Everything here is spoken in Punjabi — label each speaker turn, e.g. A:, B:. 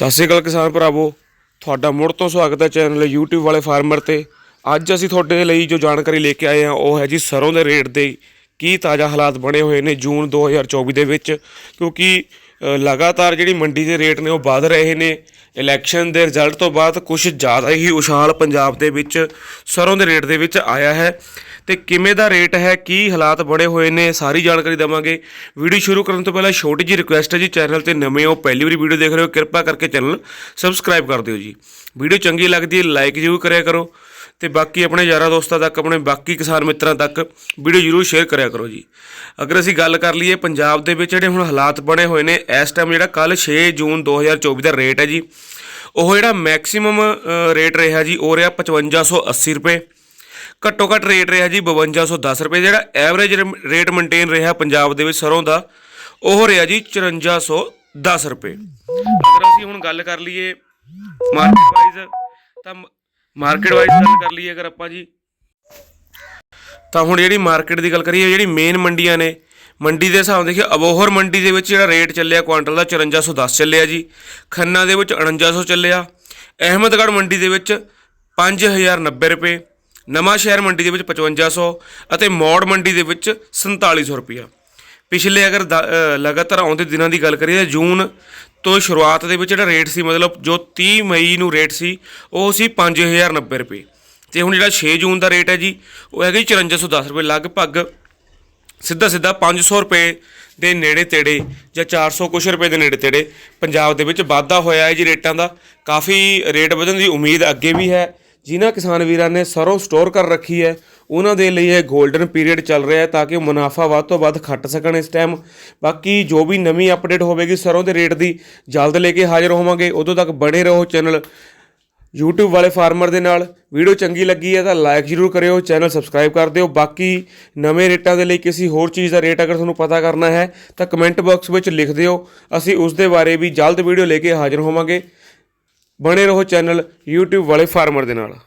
A: ਸਤਿ ਸ਼੍ਰੀ ਅਕਾਲ ਕਿਸਾਨ ਭਰਾਵੋ, ਤੁਹਾਡਾ ਮੁੜ ਤੋਂ ਸਵਾਗਤ ਹੈ ਚੈਨਲ YouTube ਵਾਲੇ ਫਾਰਮਰ ਤੇ। ਅੱਜ ਅਸੀਂ ਤੁਹਾਡੇ ਲਈ ਜੋ ਜਾਣਕਾਰੀ ਲੈ ਕੇ ਆਏ ਹਾਂ, ਉਹ ਹੈ ਜੀ ਸਰੋਂ ਦੇ ਰੇਟ ਦੇ ਕੀ ਤਾਜ਼ਾ ਹਾਲਾਤ ਬਣੇ ਹੋਏ ਨੇ ਜੂਨ 2024 ਦੇ ਵਿੱਚ, ਕਿਉਂਕਿ ਲਗਾਤਾਰ ਜਿਹੜੀ ਮੰਡੀ ਦੇ ਰੇਟ ਨੇ ਉਹ ਵਧ ਰਹੇ ਨੇ। ਇਲੈਕਸ਼ਨ ਦੇ ਰਿਜ਼ਲਟ ਤੋਂ ਬਾਅਦ ਕੁਝ ਜ਼ਿਆਦਾ ਹੀ ਉਛਾਲ ਪੰਜਾਬ ਦੇ ਵਿੱਚ ਸਰੋਂ ਦੇ ਰੇਟ ਦੇ ਵਿੱਚ ਆਇਆ ਹੈ। ਤੇ ਕਿਵੇਂ ਦਾ ਰੇਟ ਹੈ, ਕੀ ਹਾਲਾਤ ਬਣੇ ਹੋਏ ਨੇ, ਸਾਰੀ ਜਾਣਕਾਰੀ ਦੇਵਾਂਗੇ। ਵੀਡੀਓ ਸ਼ੁਰੂ ਕਰਨ ਤੋਂ ਪਹਿਲਾਂ ਛੋਟੀ ਜਿਹੀ ਰਿਕੁਐਸਟ ਹੈ ਜੀ, ਚੈਨਲ ਤੇ ਨਵੇਂ ਹੋ, ਪਹਿਲੀ ਵਾਰੀ ਵੀਡੀਓ ਦੇਖ ਰਹੇ ਹੋ, ਕਿਰਪਾ ਕਰਕੇ ਚੈਨਲ ਸਬਸਕ੍ਰਾਈਬ ਕਰ ਦਿਓ ਜੀ। ਵੀਡੀਓ ਚੰਗੀ ਲੱਗਦੀ ਹੈ ਲਾਈਕ ਜ਼ਰੂਰ ਕਰਿਆ ਕਰੋ। ਤੇ ਬਾਕੀ ਆਪਣੇ ਯਾਰਾਂ ਦੋਸਤਾਂ ਤੱਕ, ਆਪਣੇ ਬਾਕੀ ਕਿਸਾਨ ਮਿੱਤਰਾਂ ਤੱਕ ਵੀਡੀਓ ਜ਼ਰੂਰ ਸ਼ੇਅਰ ਕਰਿਆ ਕਰੋ ਜੀ। ਅਗਰ ਅਸੀਂ ਗੱਲ ਕਰ ਲਈਏ ਪੰਜਾਬ ਦੇ ਵਿੱਚ ਜਿਹੜੇ ਹੁਣ ਹਾਲਾਤ ਬਣੇ ਹੋਏ ਨੇ, ਇਸ ਟਾਈਮ ਜਿਹੜਾ ਕੱਲ 6 ਜੂਨ 2024 ਦਾ ਰੇਟ ਹੈ ਜੀ, ਉਹ ਜਿਹੜਾ ਮੈਕਸਿਮਮ ਰੇਟ ਰਿਹਾ ਜੀ, ਉਹ ਰਿਹਾ 5580 ਰੁਪਏ। ਘੱਟੋ ਘੱਟ ਰੇਟ ਰਿਹਾ ਜੀ 5210 ਰੁਪਏ, ਜਿਹੜਾ ਐਵਰੇਜ ਰੇਟ ਮੇਨਟੇਨ ਰਿਹਾ ਪੰਜਾਬ ਦੇ ਵਿੱਚ ਸਰੋਂ ਦਾ, ਉਹ ਰਿਹਾ ਜੀ 5410 ਰੁਪਏ। ਅਗਰ ਅਸੀਂ ਹੁਣ ਗੱਲ ਕਰ ਲਈਏ ਮਾਰਕੀਟ ਵਾਈਜ਼ ਤਾਂ ਮਾਰਕੀਟ ਵਾਈਜ਼ ਗੱਲ ਕਰ ਲਈਏ ਅਗਰ ਆਪਾਂ ਜੀ। ਤਾਂ ਹੁਣ ਜਿਹੜੀ ਮਾਰਕੀਟ ਦੀ ਗੱਲ ਕਰੀਏ, ਜਿਹੜੀ ਮੇਨ ਮੰਡੀਆਂ ਨੇ, ਮੰਡੀ ਦੇ ਹਿਸਾਬ ਨਾਲ ਦੇਖੀਏ, ਅਬੋਹਰ ਮੰਡੀ ਦੇ ਵਿੱਚ ਜਿਹੜਾ ਰੇਟ ਚੱਲਿਆ, ਕੁਆਂਟਲ ਦਾ 5410 ਚੱਲਿਆ ਜੀ। ਖੰਨਾ ਦੇ ਵਿੱਚ 4900 ਚੱਲਿਆ। ਅਹਿਮਦਗੜ੍ਹ ਮੰਡੀ ਦੇ ਵਿੱਚ 5090 ਰੁਪਏ। ਨਵਾਂ ਸ਼ਹਿਰ ਮੰਡੀ ਦੇ ਵਿੱਚ 5500 ਅਤੇ ਮੌੜ ਮੰਡੀ ਦੇ ਵਿੱਚ 4700 ਰੁਪਇਆ। ਪਿਛਲੇ ਅਗਰ ਦ- ਲਗਾਤਾਰ ਆਉਂਦੇ ਦਿਨਾਂ ਦੀ ਗੱਲ ਕਰੀਏ ਤਾਂ ਜੂਨ ਤੋਂ ਸ਼ੁਰੂਆਤ ਦੇ ਵਿੱਚ ਜਿਹੜਾ ਰੇਟ ਸੀ, ਮਤਲਬ ਜੋ 30 ਮਈ ਨੂੰ ਰੇਟ ਸੀ, ਉਹ ਸੀ 5090 ਰੁਪਏ। ਤੇ ਹੁਣ ਜਿਹੜਾ 6 ਜੂਨ ਦਾ ਰੇਟ ਹੈ ਜੀ, ਉਹ ਹੈਗਾ ਜੀ 5410 ਰੁਪਏ, ਲਗਭਗ ਸਿੱਧਾ ਸਿੱਧਾ 500 ਰੁਪਏ ਦੇ ਨੇੜੇ ਤੇੜੇ ਜਾਂ 400 ਕੁਛ ਰੁਪਏ ਦੇ ਨੇੜੇ ਤੇੜੇ ਪੰਜਾਬ ਦੇ ਵਿੱਚ ਵਾਧਾ ਹੋਇਆ ਹੈ ਜੀ ਰੇਟਾਂ ਦਾ। ਕਾਫੀ ਰੇਟ ਵਧਣ ਦੀ ਉਮੀਦ ਅੱਗੇ ਵੀ ਹੈ। ਜਿਨ੍ਹਾਂ ਕਿਸਾਨ ਵੀਰਾਂ ਨੇ ਸਰੋਂ ਸਟੋਰ ਕਰ ਰੱਖੀ ਹੈ, ਉਹਨਾਂ ਦੇ ਲਈ ਇਹ 골ਡਨ ਪੀਰੀਅਡ ਚੱਲ ਰਿਹਾ ਹੈ ਤਾਂ ਕਿ ਮੁਨਾਫਾ ਵੱਧ ਤੋਂ ਵੱਧ ਖੱਟ ਸਕਣ ਇਸ ਟਾਈਮ ਬਾਕੀ ਜੋ ਵੀ ਨਵੀਂ ਅਪਡੇਟ ਹੋਵੇਗੀ ਸਰੋਂ ਦੇ ਰੇਟ ਦੀ, ਜਲਦ ਲੈ ਕੇ ਹਾਜ਼ਰ ਹੋਵਾਂਗੇ। ਉਦੋਂ ਤੱਕ ਬਣੇ ਰਹੋ ਚੈਨਲ YouTube ਵਾਲੇ ਫਾਰਮਰ ਦੇ ਨਾਲ। ਵੀਡੀਓ ਚੰਗੀ ਲੱਗੀ ਹੈ ਤਾਂ ਲਾਈਕ ਜ਼ਰੂਰ ਕਰਿਓ, ਚੈਨਲ ਸਬਸਕ੍ਰਾਈਬ ਕਰ ਦਿਓ। ਬਾਕੀ ਨਵੇਂ ਰੇਟਾਂ ਦੇ ਲਈ ਕਿਸੇ ਹੋਰ ਚੀਜ਼ ਦਾ ਰੇਟ ਅਗਰ ਤੁਹਾਨੂੰ ਪਤਾ ਕਰਨਾ ਹੈ, ਤਾਂ ਕਮੈਂਟ ਬਾਕਸ ਵਿੱਚ ਲਿਖ ਦਿਓ। ਅਸੀਂ ਉਸ ਦੇ ਬਾਰੇ ਵੀ ਜਲਦ ਵੀਡੀਓ ਲੈ ਕੇ ਹਾਜ਼ਰ ਹੋਵਾਂਗੇ। ਬਣੇ ਰਹੋ ਚੈਨਲ YouTube ਵਾਲੇ ਫਾਰਮਰ ਦੇ ਨਾਲ।